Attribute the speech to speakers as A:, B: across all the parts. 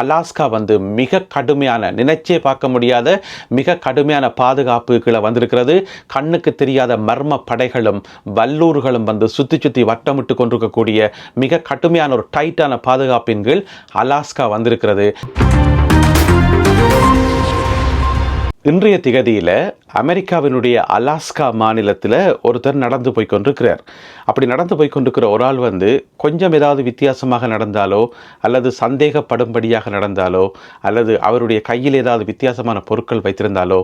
A: Alaska வந்து மிக கடுமையான நினைச்சே பார்க்க முடியாத மிக கடுமையான பாதுகாப்புகளை வந்திருக்கிறது. கண்ணுக்கு தெரியாத மர்ம படைகளும் வல்லூர்களும் வந்து சுற்றி சுற்றி வட்டமிட்டு கொண்டிருக்கக்கூடிய மிக கடுமையான ஒரு டைட்டான பாதுகாப்பின் கீழ் அலாஸ்கா வந்திருக்கிறது. இன்றைய திகதியில் அமெரிக்காவினுடைய அலாஸ்கா மாநிலத்தில் ஒருத்தர் நடந்து போய் கொண்டிருக்கிறார். அப்படி நடந்து போய் கொண்டிருக்கிற ஒரு ஆள் வந்து கொஞ்சம் ஏதாவது வித்தியாசமாக நடந்தாலோ அல்லது சந்தேகப்படும்படியாக நடந்தாலோ அல்லது அவருடைய கையில் ஏதாவது வித்தியாசமான பொருட்கள் வைத்திருந்தாலோ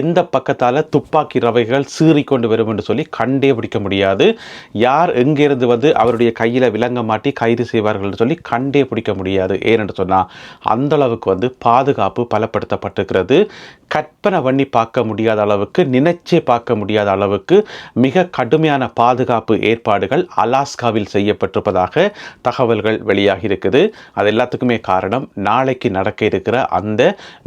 A: எந்த பக்கத்தால் துப்பாக்கி ரவைகள் சீறி கொண்டு வரும் என்று சொல்லி கண்டே பிடிக்க முடியாது. யார் எங்கிருந்து வந்து அவருடைய கையில் விலங்க மாட்டி கைது செய்வார்கள் என்று சொல்லி கண்டே பிடிக்க முடியாது. ஏனென்று சொன்னால் அந்த அளவுக்கு வந்து பாதுகாப்பு பலப்படுத்தப்பட்டிருக்கிறது. கற்பனை பண்ணி பார்க்க முடியாத அளவுக்கு நினைச்சே பார்க்க முடியாத அளவுக்கு மிக கடுமையான பாதுகாப்பு ஏற்பாடுகள் அலாஸ்காவில் செய்யப்பட்டிருப்பதாக தகவல்கள் வெளியாகி இருக்குது. அது எல்லாத்துக்குமே காரணம் நாளைக்கு நடக்க இருக்கிற அந்த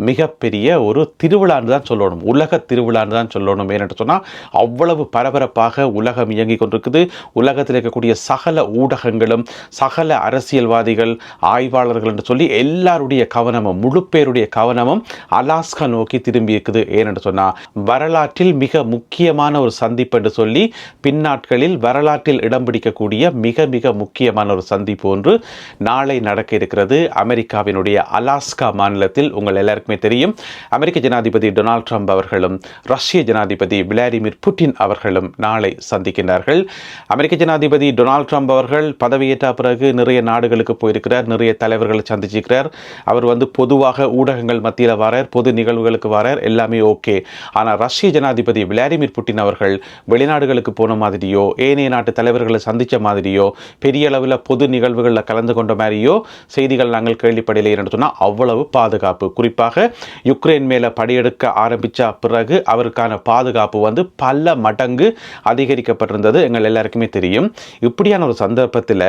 A: மிகப்பெரிய ஒரு திருவிழான்னு தான் சொல்லணும். உலக திருவிழான்னு தான் சொல்லணும் ஏன்னு சொன்னால் அவ்வளவு பரபரப்பாக உலகம் இயங்கி கொண்டிருக்குது. உலகத்தில் இருக்கக்கூடிய சகல ஊடகங்களும் சகல அரசியல்வாதிகள் ஆய்வாளர்கள் என்று சொல்லி எல்லாருடைய கவனமும் முழு பேருடைய கவனமும் அலாஸ்கா நோக்கி திரு இருக்குது ஏனென்று சொன்னால் வரலாற்றில் மிக முக்கியமான ஒரு சந்திப்பு என்று சொல்லி பின்னாட்களில் வரலாற்றில் இடம் பிடிக்கக்கூடிய மிக மிக முக்கியமான ஒரு சந்திப்பு ஒன்று நாளை நடக்க இருக்கிறது. அமெரிக்காவினுடைய அலாஸ்கா மாநிலத்தில் உங்கள் எல்லாருக்குமே தெரியும். அமெரிக்க ஜனாதிபதி டொனால்ட் ட்ரம்ப் அவர்களும் ரஷ்ய ஜனாதிபதி விளாடிமிர் புட்டின் அவர்களும் நாளை சந்திக்கின்றார்கள். அமெரிக்க ஜனாதிபதி டொனால்ட் ட்ரம்ப் அவர்கள் பதவியேற்ற பிறகு நிறைய நாடுகளுக்கு போயிருக்கிறார் நிறைய தலைவர்களை சந்திச்சிருக்கிறார். அவர் வந்து பொதுவாக ஊடகங்கள் மத்தியில் வரார் பொது நிகழ்வுகளுக்கு வரார் எல்லாமே ஓகே. ஆனால் ரஷ்ய ஜனாதிபதி விளாடிமிர் புட்டின் அவர்கள் வெளிநாடுகளுக்கு போன மாதிரியோ ஏனைய நாட்டு தலைவர்களை சந்தித்த மாதிரியோ பெரிய அளவில் பொது நிகழ்வுகளில் கலந்து கொண்ட மாதிரியோ செய்திகள் நாங்கள் கேள்விப்படையில் என்று சொன்னால் அவ்வளவு பாதுகாப்பு. குறிப்பாக யுக்ரைன் மேலே படையெடுக்க ஆரம்பித்த பிறகு அவருக்கான பாதுகாப்பு வந்து பல மடங்கு அதிகரிக்கப்பட்டிருந்தது. எங்கள் எல்லாருக்குமே தெரியும். இப்படியான ஒரு சந்தர்ப்பத்தில்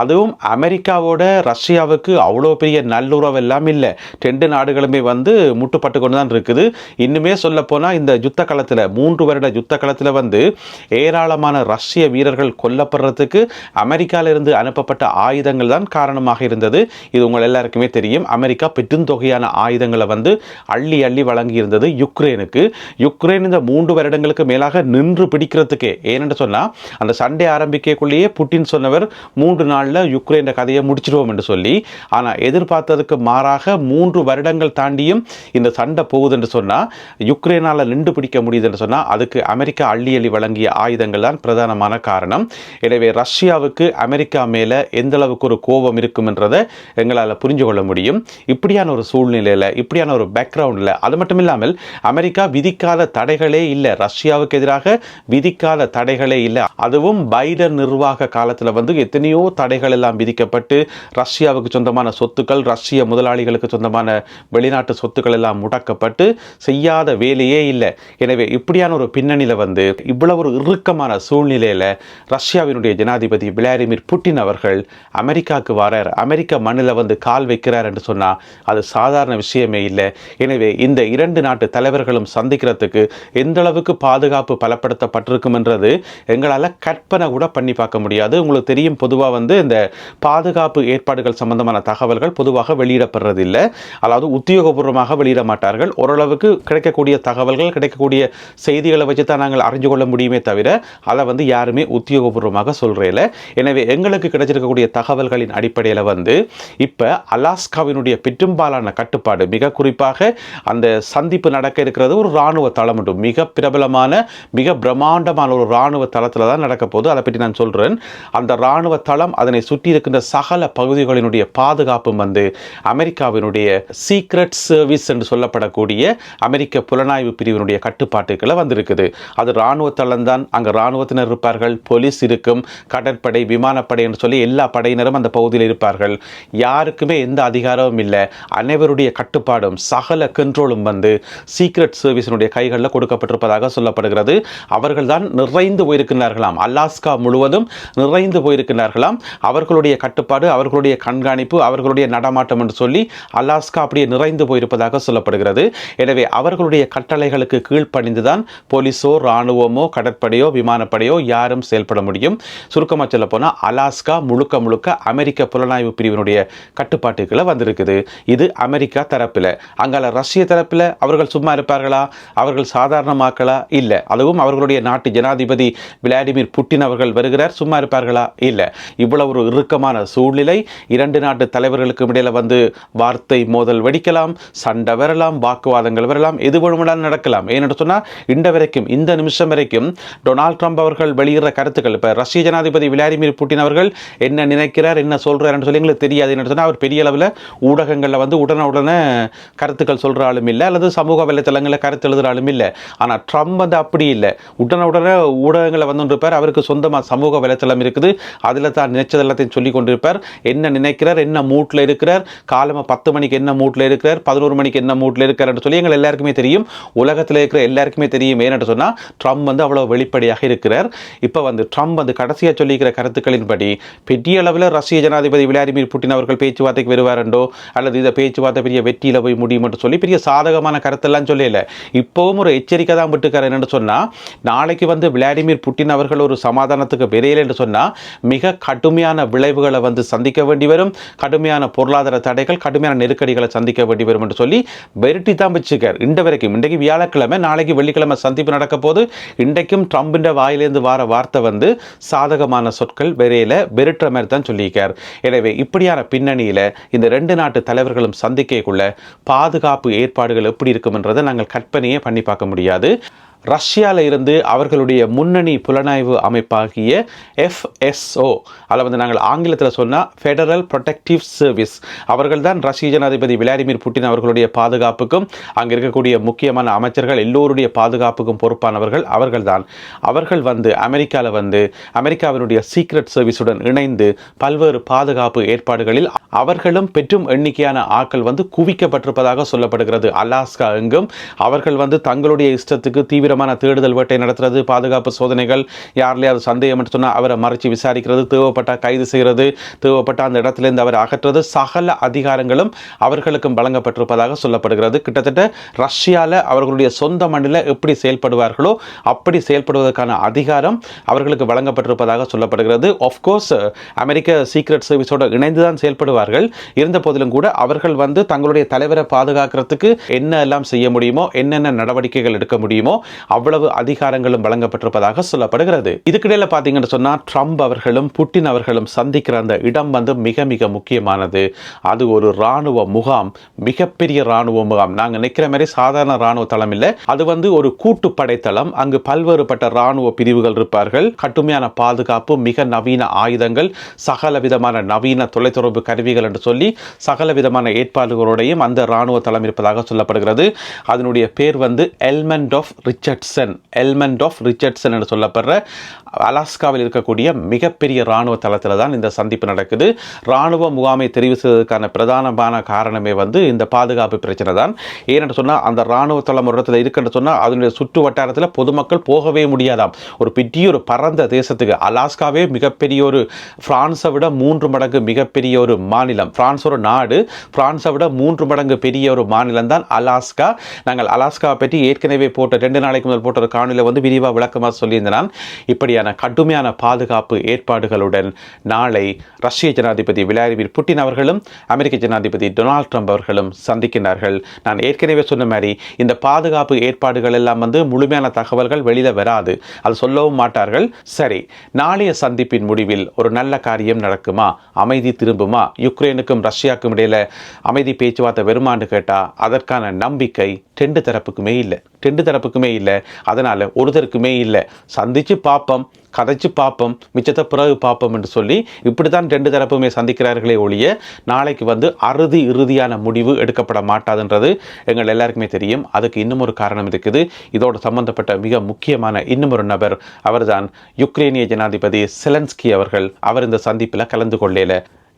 A: அதுவும் அமெரிக்காவோட ரஷ்யாவுக்கு அவ்வளோ பெரிய நல்லுறவு எல்லாம் இல்லை. ரெண்டு நாடுகளுமே வந்து முட்டுப்பட்டு கொண்டு தான் இருக்குது இருக்குது. இன்னுமே சொல்ல போனால் இந்த யுத்த களத்தில் மூன்று வருட யுத்த களத்தில் வந்து ஏராளமான ரஷ்ய வீரர்கள் கொல்லப்படுறதுக்கு அமெரிக்காவிலிருந்து அனுப்பப்பட்ட ஆயுதங்கள் தான் காரணமாக இருந்தது. இது உங்கள் எல்லாருக்குமே தெரியும். அமெரிக்கா பெருந்தொகையான ஆயுதங்களை வந்து அள்ளி அள்ளி வழங்கி இருந்தது யுக்ரைனுக்கு. யுக்ரைன் இந்த மூன்று வருடங்களுக்கு மேலாக நின்று பிடிக்கிறதுக்கே. ஏனென்று சொன்னால் அந்த சண்டை ஆரம்பிக்கக்குள்ளேயே புட்டின் சொன்னவர் மூன்று நாளில் யுக்ரைன் கதையை முடிச்சிடுவோம் என்று சொல்லி ஆனால் எதிர்பார்த்ததுக்கு மாறாக மூன்று வருடங்கள் தாண்டியும் இந்த சண்டை போகுது என்று சொன்னால் யுக்ரைனால் நின்று பிடிக்க முடியுது என்று சொன்னால் அதுக்கு அமெரிக்கா அள்ளி அள்ளி வழங்கிய ஆயுதங்கள் தான் பிரதானமான காரணம். எனவே ரஷ்யாவுக்கு அமெரிக்கா மேலே எந்த அளவுக்கு ஒரு கோபம் இருக்குமென்றதை எங்களால் புரிஞ்சு கொள்ள முடியும். இப்படியான ஒரு சூழ்நிலையில் இப்படியான ஒரு பேக்ரவுண்டில் அது மட்டும் இல்லாமல் அமெரிக்கா விதிக்காத தடைகளே இல்லை. ரஷ்யாவுக்கு எதிராக விதிக்காத தடைகளே இல்லை. அதுவும் பைடன் நிர்வாக காலத்தில் வந்து எத்தனையோ தடைகள் எல்லாம் விதிக்கப்பட்டு ரஷ்யாவுக்கு சொந்தமான சொத்துக்கள் ரஷ்ய முதலாளிகளுக்கு சொந்தமான வெளிநாட்டு சொத்துக்கள் எல்லாம் முடக்கப்பட்டு செய்யாத வேலையே இல்லை. எனவே இப்படியான ஒரு பின்னணியில் வந்து இவ்வளவு ஒரு இறுக்கமான சூழ்நிலையில் ரஷ்யாவினுடைய ஜனாதிபதி விளாடிமிர் புட்டின் அவர்கள் அமெரிக்காவுக்கு வரார். அமெரிக்க மண்ணில் வந்து கால் வைக்கிறார் என்று சொன்னால் அது சாதாரண விஷயமே இல்லை. எனவே இந்த இரண்டு நாட்டு தலைவர்களும் சந்திக்கிறதுக்கு எந்த அளவுக்கு பாதுகாப்பு பலப்படுத்தப்பட்டிருக்கும் என்றது எங்களால் கற்பனை கூட பண்ணி பார்க்க முடியாது. உங்களுக்கு தெரியும் பொதுவாக வந்து இந்த பாதுகாப்பு ஏற்பாடுகள் சம்பந்தமான தகவல்கள் பொதுவாக வெளியிடப்படுறதில்லை அதாவது உத்தியோகபூர்வமாக வெளியிட மாட்டார்கள். ஓரளவுக்கு கிடைக்கக்கூடிய தகவல்கள் கிடைக்கக்கூடிய செய்திகளை வச்சு தான் நாங்கள் அறிஞ்சு கொள்ள முடியுமே தவிர அதை வந்து யாருமே உத்தியோகபூர்வமாக சொல்கிறேல எனவே எங்களுக்கு கிடைச்சிருக்கக்கூடிய தகவல்களின் அடிப்படையில் வந்து இப்போ அலாஸ்காவினுடைய பெரும்பாலான கட்டுப்பாடு மிக குறிப்பாக அந்த சந்திப்பு நடக்க இருக்கிறது ஒரு இராணுவ தளம் மிக பிரபலமான மிக பிரம்மாண்டமான ஒரு இராணுவ தளத்தில் தான் நடக்க போகுது. அதை பற்றி நான் சொல்கிறேன் அந்த இராணுவ தளம் அதனை சுற்றி இருக்கின்ற சகல பகுதிகளினுடைய பாதுகாப்பும் வந்து அமெரிக்காவினுடைய சீக்ரெட் சர்வீஸ் என்று சொல்லப்படக்கூடிய அமெரிக்க புலனாய்வு பிரிவினுடைய கட்டுப்பாட்டுக்களை வந்திருக்குது. அது இராணுவ தளம்தான் அங்கே இராணுவத்தினர் இருப்பார்கள். போலீஸ் இருக்கும். கடற்படை விமானப்படை என்று சொல்லி எல்லா படையினரும் அந்த பகுதியில் இருப்பார்கள். யாருக்குமே எந்த அதிகாரமும் இல்லை. அனைவருடைய கட்டுப்பாடும் சகல கண்ட்ரோலும் வந்து சீக்ரெட் சர்வீஸினுடைய கைகளில் கொடுக்கப்பட்டிருப்பதாக சொல்லப்படுகிறது. அவர்கள் தான் நிறைந்து போயிருக்கிறார்களாம் அலாஸ்கா முழுவதும் நிறைந்து போயிருக்கிறார்களாம் அவர்களுடைய கட்டுப்பாடு அவர்களுடைய கண்காணிப்பு அவர்களுடைய நடமாட்டம் என்று சொல்லி அலாஸ்கா அப்படியே நிறைந்து போயிருப்பதாக சொல்லப்படுகிறது. எனவே அவர்களுடைய கட்டளைகளுக்கு கீழ்ப்பணிந்துதான் போலீஸோ ராணுவமோ கடற்படையோ விமானப்படையோ யாரும் செயல்பட முடியும். சுருக்கமாக சொல்ல போனால் அலாஸ்கா முழுக்க முழுக்க அமெரிக்க புலனாய்வு பிரிவினுடைய கட்டுப்பாட்டுக்குள்ள வந்திருக்குது. இது அமெரிக்கா தரப்பில். அங்கால ரஷ்ய தரப்பில் அவர்கள் சும்மா இருப்பார்களா? அவர்கள் சாதாரணமாக்கலா? இல்லை. அதுவும் அவர்களுடைய நாட்டு ஜனாதிபதி விளாடிமிர் புட்டின் அவர்கள் வருகிறார் சும்மா இருப்பார்களா? இல்லை. இவ்வளவு ஒரு இறுக்கமான சூழ்நிலை. இரண்டு நாட்டு தலைவர்களுக்கும் இடையில் வந்து வார்த்தை மோதல் வெடிக்கலாம் சண்டை வரலாம் வாக்குவாதம் வாதங்கள் வரலாம் எது வேணுமென்றாலும் நடக்கலாம். ஏன்னு சொன்னால் இந்த வரைக்கும் இந்த நிமிஷம் வரைக்கும் டொனால்ட் ட்ரம்ப் அவர்கள் வெளியிடுற கருத்துக்கள் இப்போ ரஷ்ய ஜனாதிபதி விளாடிமிர் புட்டின் அவர்கள் என்ன நினைக்கிறார் என்ன சொல்றாருன்னு சொல்லி எங்களுக்கு தெரியாது. என்ன சொன்னால் அவர் பெரிய அளவில் ஊடகங்களில் வந்து உடனே உடனே கருத்துக்கள் சொல்கிற ஆளும் இல்லை அல்லது சமூக வலைத்தளங்களில் கருத்து எழுதுகிற ஆளும் இல்லை. ஆனால் ட்ரம்ப் வந்து அப்படி இல்லை. உடனே உடனே ஊடகங்களில் இருப்பார் அவருக்கு சொந்தமாக சமூக வலைத்தளம் இருக்குது. அதில் தான் நினைச்சது எல்லாத்தையும் சொல்லி கொண்டிருப்பார். என்ன நினைக்கிறார் என்ன மூட்டில் இருக்கிறார் காலமாக பத்து மணிக்கு என்ன மூட்டில் இருக்கிறார் பதினோரு மணிக்கு என்ன மூட்டில் இருக்கிறார் சொல்லி விஷயங்கள் எல்லாருக்குமே தெரியும். உலகத்தில் இருக்கிற எல்லாருக்குமே தெரியும். ஏன்னு சொன்னால் ட்ரம்ப் வந்து அவ்வளோ வெளிப்படையாக இருக்கிறார். இப்போ வந்து ட்ரம்ப் வந்து கடைசியாக சொல்லியிருக்கிற கருத்துக்களின்படி பெரிய அளவில் ரஷ்ய ஜனாதிபதி விளாடிமிர் புட்டின் அவர்கள் பேச்சுவார்த்தைக்கு வருவாரண்டோ? அல்லது இந்த பேச்சுவார்த்தை பெரிய வெற்றியில் போய் முடியும் என்று சொல்லி பெரிய சாதகமான கருத்தெல்லாம் சொல்லல. இப்போவும் ஒரு எச்சரிக்கை தான் விட்டுக்கார் என்னென்னு சொன்னால் நாளைக்கு வந்து விளாடிமிர் புட்டின் அவர்கள் ஒரு சமாதானத்துக்கு விரையில் என்று சொன்னால் மிக கடுமையான விளைவுகளை வந்து சந்திக்க வேண்டி வரும். கடுமையான பொருளாதார தடைகள் கடுமையான நெருக்கடிகளை சந்திக்க வேண்டி வரும் என்று சொல்லி வெரிட்டி தான் வச்சுக்கார் இன்று வரைக்கும். இன்றைக்கு வியாழக்கிழமை நாளைக்கு வெள்ளிக்கிழமை சந்திப்பு நடக்க போது இன்றைக்கும் ட்ரம்பின் வாயிலேருந்து வார வார்த்தை வந்து சாதகமான சொற்கள் விரையில் வெறுட்டுற மாதிரி தான் சொல்லியிருக்கார். எனவே இப்படியான பின்னணியில் இந்த ரெண்டு நாட்டு தலைவர்களும் சந்திக்கக்குள்ள பாதுகாப்பு ஏற்பாடுகள் எப்படி இருக்கும்ன்றதை நாங்கள் கற்பனையே பண்ணி பார்க்க முடியாது. ரஷ்யாவில் இருந்து அவர்களுடைய முன்னணி புலனாய்வு அமைப்பாகிய எஃப்எஸ்ஓ அதில் வந்து நாங்கள் ஆங்கிலத்தில் சொன்னால் ஃபெடரல் ப்ரொடெக்டிவ் சர்வீஸ் அவர்கள் தான் ரஷ்ய ஜனாதிபதி விளாடிமிர் புட்டின் அவர்களுடைய பாதுகாப்புக்கும் அங்கே இருக்கக்கூடிய முக்கியமான அமைச்சர்கள் எல்லோருடைய பாதுகாப்புக்கும் பொறுப்பானவர்கள் அவர்கள்தான். அவர்கள் வந்து அமெரிக்காவில் வந்து அமெரிக்காவினுடைய சீக்ரெட் சர்வீஸுடன் இணைந்து பல்வேறு பாதுகாப்பு ஏற்பாடுகளில் அவர்களும் பெற்றும் எண்ணிக்கையான ஆட்கள் வந்து குவிக்கப்பட்டிருப்பதாக சொல்லப்படுகிறது. அலாஸ்கா எங்கும் அவர்கள் வந்து தங்களுடைய இஷ்டத்துக்கு தீவிரம் தீவிரமான தேடுதல் வேட்டை நடத்துறது பாதுகாப்பு சோதனைகள் யாரிலையாவது சந்தேகம் என்று சொன்னால் அவரை மறைச்சி விசாரிக்கிறது தேவைப்பட்டால் கைது செய்கிறது தேவைப்பட்டால் அந்த இடத்துலேருந்து அவரை அகற்றுறது சகல அதிகாரங்களும் அவர்களுக்கும் வழங்கப்பட்டிருப்பதாக சொல்லப்படுகிறது. கிட்டத்தட்ட ரஷ்யாவில் அவர்களுடைய சொந்த மண்ணில் எப்படி செயல்படுவார்களோ அப்படி செயல்படுவதற்கான அதிகாரம் அவர்களுக்கு வழங்கப்பட்டிருப்பதாக சொல்லப்படுகிறது. ஆஃப்கோர்ஸ் அமெரிக்க சீக்ரெட் சர்வீஸோடு இணைந்து தான் செயல்படுவார்கள். இருந்த போதிலும் கூட அவர்கள் வந்து தங்களுடைய தலைவரை பாதுகாக்கிறதுக்கு என்ன எல்லாம் செய்ய முடியுமோ என்னென்ன நடவடிக்கைகள் எடுக்க முடியுமோ அவ்வளவு அதிகாரங்களும் வழங்கப்பட்டிருப்பதாக சொல்லப்படுகிறது. இதுக்கிடையில பார்த்தீங்கன்னு சொன்னால் ட்ரம்ப் அவர்களும் புட்டின் அவர்களும் சந்திக்கிற அந்த இடம் வந்து மிக மிக முக்கியமானது. அது ஒரு இராணுவ முகாம் மிகப்பெரிய இராணுவ முகாம். நாங்கள் நிற்கிற மாதிரி சாதாரண இராணுவ தளம் இல்லை. அது வந்து ஒரு கூட்டு படைத்தளம் அங்கு பல்வேறுபட்ட இராணுவ பிரிவுகள் இருப்பார்கள். கட்டுமையான பாதுகாப்பு மிக நவீன ஆயுதங்கள் சகல விதமான நவீன தொலைத்தொடர்பு கருவிகள் என்று சொல்லி சகல விதமான ஏற்பாடுகளோடையும் அந்த இராணுவ தளம் இருப்பதாக சொல்லப்படுகிறது. அதனுடைய பேர் வந்து element of Richardson element of Richardson என்று சொல்லப்படுற அலாஸ்காவில் இருக்கக்கூடிய மிகப்பெரிய இராணுவ தளத்தில் தான் இந்த சந்திப்பு நடக்குது. இராணுவ முகாமை தெரிவு செய்வதற்கான பிரதானமான காரணமே வந்து இந்த பாதுகாப்பு பிரச்சனை தான். ஏனென்று சொன்னால் அந்த இராணுவ தளம் ஒரு இடத்துல இருக்குன்னு சொன்னால் அதனுடைய சுற்று வட்டாரத்தில் பொதுமக்கள் போகவே முடியாதாம். ஒரு பெரிய ஒரு பரந்த தேசத்துக்கு அலாஸ்காவே மிகப்பெரிய ஒரு பிரான்ஸை விட மூன்று மடங்கு மிகப்பெரிய ஒரு மாநிலம். ஃப்ரான்ஸ் ஒரு நாடு பிரான்ஸை விட மூன்று மடங்கு பெரிய ஒரு மாநிலம் தான் அலாஸ்கா. நாங்கள் அலாஸ்கா பற்றி ஏற்கனவே போட்ட ரெண்டு நாளைக்கு முதல் போட்ட ஒரு காணொலியில் வந்து விரிவாக விளக்கமாக சொல்லியிருந்தான் இப்படியான கடுமையான பாதுகாப்பு ஏற்பாடுகளுடன் நாளை ரஷ்ய ஜனாதிபதி விளாடிமிர் புட்டின் அவர்களும் அமெரிக்க ஜனாதிபதி டொனால்ட் ட்ரம்ப் அவர்களும் சந்திக்கின்றார்கள். நான் ஏற்கனவே சொன்ன மாதிரி இந்த பாதுகாப்பு ஏற்பாடுகள் எல்லாம் வந்து முழுமையான தகவல்கள் வெளியில் வராது. அது சொல்லவும் மாட்டார்கள். சரி நாளைய சந்திப்பின் முடிவில் ஒரு நல்ல காரியம் நடக்குமா? அமைதி திரும்புமா? யுக்ரைனுக்கும் ரஷ்யாவுக்கும் இடையில அமைதி பேச்சுவார்த்தை வருமானு கேட்டால் அதற்கான நம்பிக்கை ரெண்டு தரப்புக்குமே இல்லை. ரெண்டு தரப்புக்குமே இல்லை. அதனால் ஒருத்தருக்குமே இல்லை. சந்திச்சு பார்ப்போம் கதைச்சு பார்ப்போம் மிச்சத்தை பிறகு பார்ப்போம் என்று சொல்லி இப்படி தான் ரெண்டு தரப்புமே சந்திக்கிறார்களே ஒழிய நாளைக்கு வந்து அறுதி இறுதியான முடிவு எடுக்கப்பட மாட்டாதுன்றது எங்கள் எல்லாருக்குமே தெரியும். அதுக்கு இன்னும் ஒரு காரணம் இருக்குது. இதோடு சம்பந்தப்பட்ட மிக முக்கியமான இன்னும் ஒரு நபர் அவர்தான் யுக்ரைனிய ஜனாதிபதி செலன்ஸ்கி அவர்கள். அவர் இந்த சந்திப்பில் கலந்து கொள்ளல.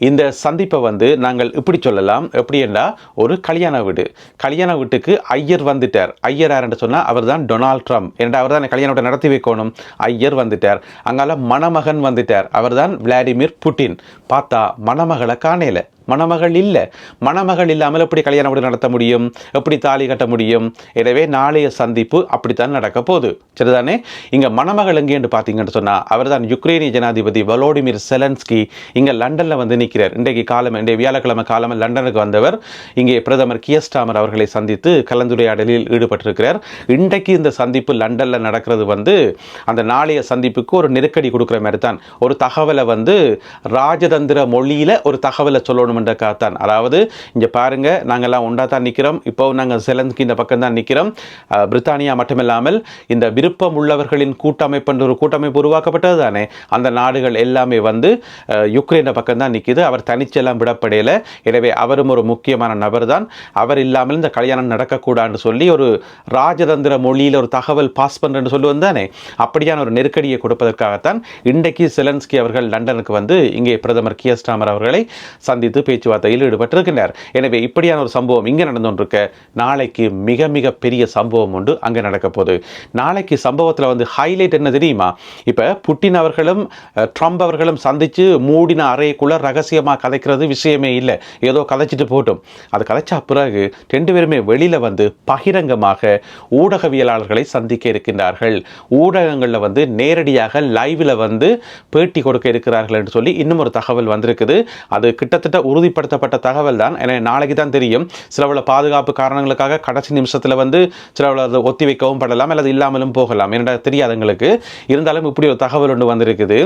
A: இந்த சந்திப்பை வந்து நாங்கள் இப்படி சொல்லலாம். எப்படின்னா ஒரு கல்யாண வீடு. கல்யாண வீட்டுக்கு ஐயர் வந்துட்டார். ஐயர் யாருன்னு சொன்னால் அவர் தான் டொனால்ட் ட்ரம்ப். ஏன்னா அவர் தான் கல்யாண வீட்டை நடத்தி வைக்கணும்? ஐயர் வந்துட்டார். அங்கால மணமகன் வந்துட்டார். அவர் தான் விளாடிமிர் புட்டின். பார்த்தா மணமகளை காணையில மணமகள் இல்லை. மணமகள் இல்லாமல் எப்படி கல்யாணம் எப்படி நடத்த முடியும்? எப்படி தாலி கட்ட முடியும்? எனவே நாளைய சந்திப்பு அப்படித்தான் நடக்க போகுது. சரிதானே? இங்கே மணமகள் எங்கேன்னு பார்த்தீங்கன்னு சொன்னால் அவர் தான் யுக்ரைனிய ஜனாதிபதி வலோடிமிர் செலன்ஸ்கி இங்கே லண்டனில் வந்து நிற்கிறார் இன்றைக்கு காலம் இன்றைய வியாழக்கிழமை காலம் லண்டனுக்கு வந்தவர். இங்கே பிரதமர் கியஸ்டாமர் அவர்களை சந்தித்து கலந்துரையாடலில் ஈடுபட்டிருக்கிறார். இன்றைக்கு இந்த சந்திப்பு லண்டனில் நடக்கிறது வந்து அந்த நாளைய சந்திப்புக்கு ஒரு நெருக்கடி கொடுக்குற மாதிரி தான் ஒரு தகவலை வந்து ராஜதந்திர மொழியில் ஒரு தகவலை சொல்லணுமென்றக்காகத்தான் அதாவது இங்கே பாருங்கள் நாங்கள்லாம் ஒன்றா தான் நிற்கிறோம் இப்போவும் நாங்கள் செலன்ஸ்கி இந்த பக்கம் தான் நிற்கிறோம் பிரித்தானியா மட்டுமில்லாமல் இந்த விருப்பம் உள்ளவர்களின் கூட்டமைப்பு என்ற ஒரு கூட்டமைப்பு உருவாக்கப்பட்டது தானே? அந்த நாடுகள் எல்லாமே வந்து அஹ், யுக்ரைனை பக்கம் தான் நிற்கிது அவர் தனிச்செல்லாம் விடப்படையில. எனவே அவரும் ஒரு முக்கியமான நபர் தான் அவர் இல்லாமல் இந்த கல்யாணம் நடக்கக்கூடாதுன்னு சொல்லி ஒரு ராஜதந்திர மொழியில் ஒரு தகவல் பாஸ் பண்ணுறேன்னு சொல்லுவது தானே? அப்படியான ஒரு நெருக்கடியை கொடுப்பதற்காகத்தான் இன்றைக்கு செலன்ஸ்கி அவர்கள் லண்டனுக்கு வந்து இங்கே பிரதமர் கியஸ்டாமர் அவர்களை சந்தித்து பேச்சுவார்த்தையில் ஈடுபட்டிருக்கின்றனர் எனவே இப்படியான ஒரு சம்பவம் இங்கே நடந்து கொண்டிருக்க நாளைக்கு மிக மிக பெரிய சம்பவம் ஒன்று அங்கே நடக்க போகுது. நாளைக்கு சம்பவத்தில் வந்து ஹைலைட் என்ன தெரியுமா? இப்போ புட்டின் அவர்களும் ட்ரம்ப் அவர்களும் சந்தித்து மூடின அறைக்குள்ள ரகசியமாக கதைக்கிறது விஷயமே இல்லை. ஏதோ கதைச்சிட்டு போட்டும் அது கதைச்சா பிறகு ரெண்டு பேருமே வெளியில வந்து பகிரங்கமாக ஊடகவியலாளர்களை சந்திக்க இருக்கின்றார்கள். ஊடகங்களில் வந்து நேரடியாக லைவில் வந்து பேட்டி கொடுக்க இருக்கிறார்கள் என்று சொல்லி இன்னும் ஒரு தகவல் வந்திருக்குது. அது கிட்டத்தட்ட உறுதிப்படுத்தப்பட்ட தகவல் தான் ஏன்னா நாளைக்கு தான் தெரியும் சிலவுல பாதுகாப்பு காரணங்களுக்காக கடைசி நிமிஷத்தில் வந்து சிலவுல அதை ஒத்தி வைக்கவும் படலாம் அல்லது இல்லாமலும் போகலாம். என்னடா தெரியாது எங்களுக்கு. இருந்தாலும் இப்படி ஒரு தகவல் ஒன்று வந்திருக்குது.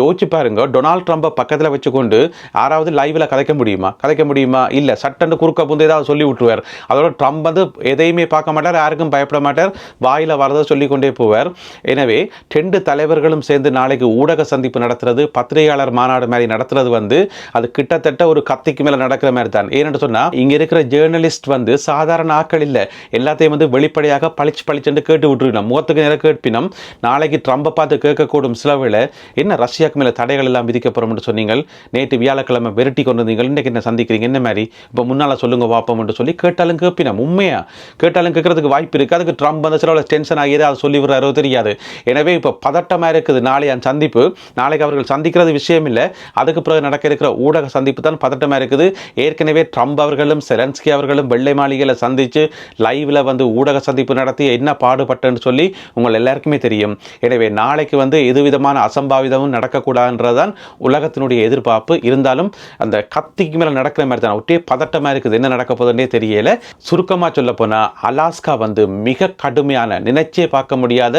A: யோசிச்சு பாருங்க டொனால்ட் ட்ரம்ப்பை பக்கத்தில் வச்சுக்கொண்டு யாராவது லைவில் கதைக்க முடியுமா? கதைக்க முடியுமா? இல்லை சட்டன்னு குறுக்க புந்து ஏதாவது சொல்லி விட்டுருவார். அதோட ட்ரம்ப் வந்து எதையுமே பார்க்க மாட்டார் யாருக்கும் பயப்பட மாட்டார் வாயில் வரதை சொல்லிக்கொண்டே போவார். எனவே ரெண்டு தலைவர்களும் சேர்ந்து நாளைக்கு ஊடக சந்திப்பு நடத்துறது பத்திரிகையாளர் மாநாடு மாதிரி நடத்துறது வந்து அது கிட்டத்தட்ட ஒரு கத்திக்கு மேல நடக்கிற மாதிரி தான். ஏன்னு சொன்னா இங்க இருக்கிற ஜேர்னலிஸ்ட் வந்து சாதாரண ஆட்கள் இல்ல. எல்லாத்தையும் வந்து வெளிப்படையாக பளிச்சு பளிச்சுன்னு கேட்டு விட்டுருக்கணும் முகத்துக்கு நேரம் கேட்பினம் நாளைக்கு ட்ரம்பை பார்த்து கேட்கக்கூடும் சிலவில் என்ன ரஷ்யாவுக்கு மேல தடைகள் எல்லாம் விதிக்கப்படும்னு சொன்னீங்க நேற்று வியாழக்கிழமை விரட்டி கொண்டு வந்தீங்க இன்னைக்கு என்ன சந்திக்கிறீங்க? என்ன மாதிரி? இப்போ முன்னால சொல்லுங்க வாப்போம்னு சொல்லி கேட்டாலும் கேட்பினம். உண்மையா? கேட்டாலும் கேட்கறதுக்கு வாய்ப்பு இருக்கு. அதுக்கு ட்ரம்ப் அந்த சில டென்ஷன் ஆகியது அதை சொல்லி விடுறாரோ தெரியாது. எனவே இப்போ பதட்டமா இருக்குது. நாளைய சந்திப்பு நாளைக்கு அவர்கள் சந்திக்கிறது விஷயம் இல்லை. அதுக்கு பிறகு நடக்க இருக்கிற ஊடக சந்திப்பு தான் சந்தோஷமாக இருக்குது? ஏற்கனவே ட்ரம்ப் அவர்களும் செலன்ஸ்கி அவர்களும் வெள்ளை மாளிகையில் சந்தித்து லைவில் வந்து ஊடக சந்திப்பு நடத்தி என்ன பாடுபட்டேன்னு சொல்லி உங்கள் எல்லாருக்குமே தெரியும். எனவே நாளைக்கு வந்து எதுவிதமான அசம்பாவிதமும் நடக்கக்கூடாதுன்றதான் உலகத்தினுடைய எதிர்பார்ப்பு. இருந்தாலும் அந்த கத்திக்கு மேலே நடக்கிற மாதிரி தான். ஒட்டே பதட்டமாக இருக்குது. என்ன நடக்க போதுன்னே தெரியல. சுருக்கமாக சொல்ல போனால் அலாஸ்கா வந்து மிக கடுமையான நினைச்சே பார்க்க முடியாத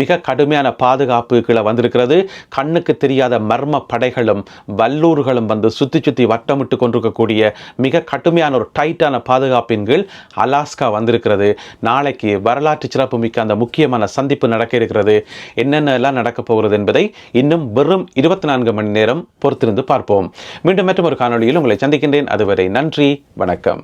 A: மிக கடுமையான பாதுகாப்பு கீழே வந்திருக்கிறது. கண்ணுக்கு தெரியாத மர்ம படைகளும் வல்லூர்களும் வந்து சுற்றி சுற்றி வட்டம் திட்டமிட்டு கொண்டிருக்கக்கூடிய மிக கடுமையான ஒரு டைட்டான பாதுகாப்பின் கீழ் அலாஸ்கா வந்திருக்கிறது. நாளைக்கு வரலாற்று சிறப்பு மிக்க அந்த முக்கியமான சந்திப்பு நடக்க இருக்கிறது. என்னென்ன எல்லாம் நடக்க போகிறது என்பதை இன்னும் வெறும் இருபத்தி நான்கு மணி நேரம் பொறுத்திருந்து பார்ப்போம். மீண்டும் மற்றும் ஒரு காணொளியில் உங்களை சந்திக்கின்றேன். அதுவரை நன்றி வணக்கம்.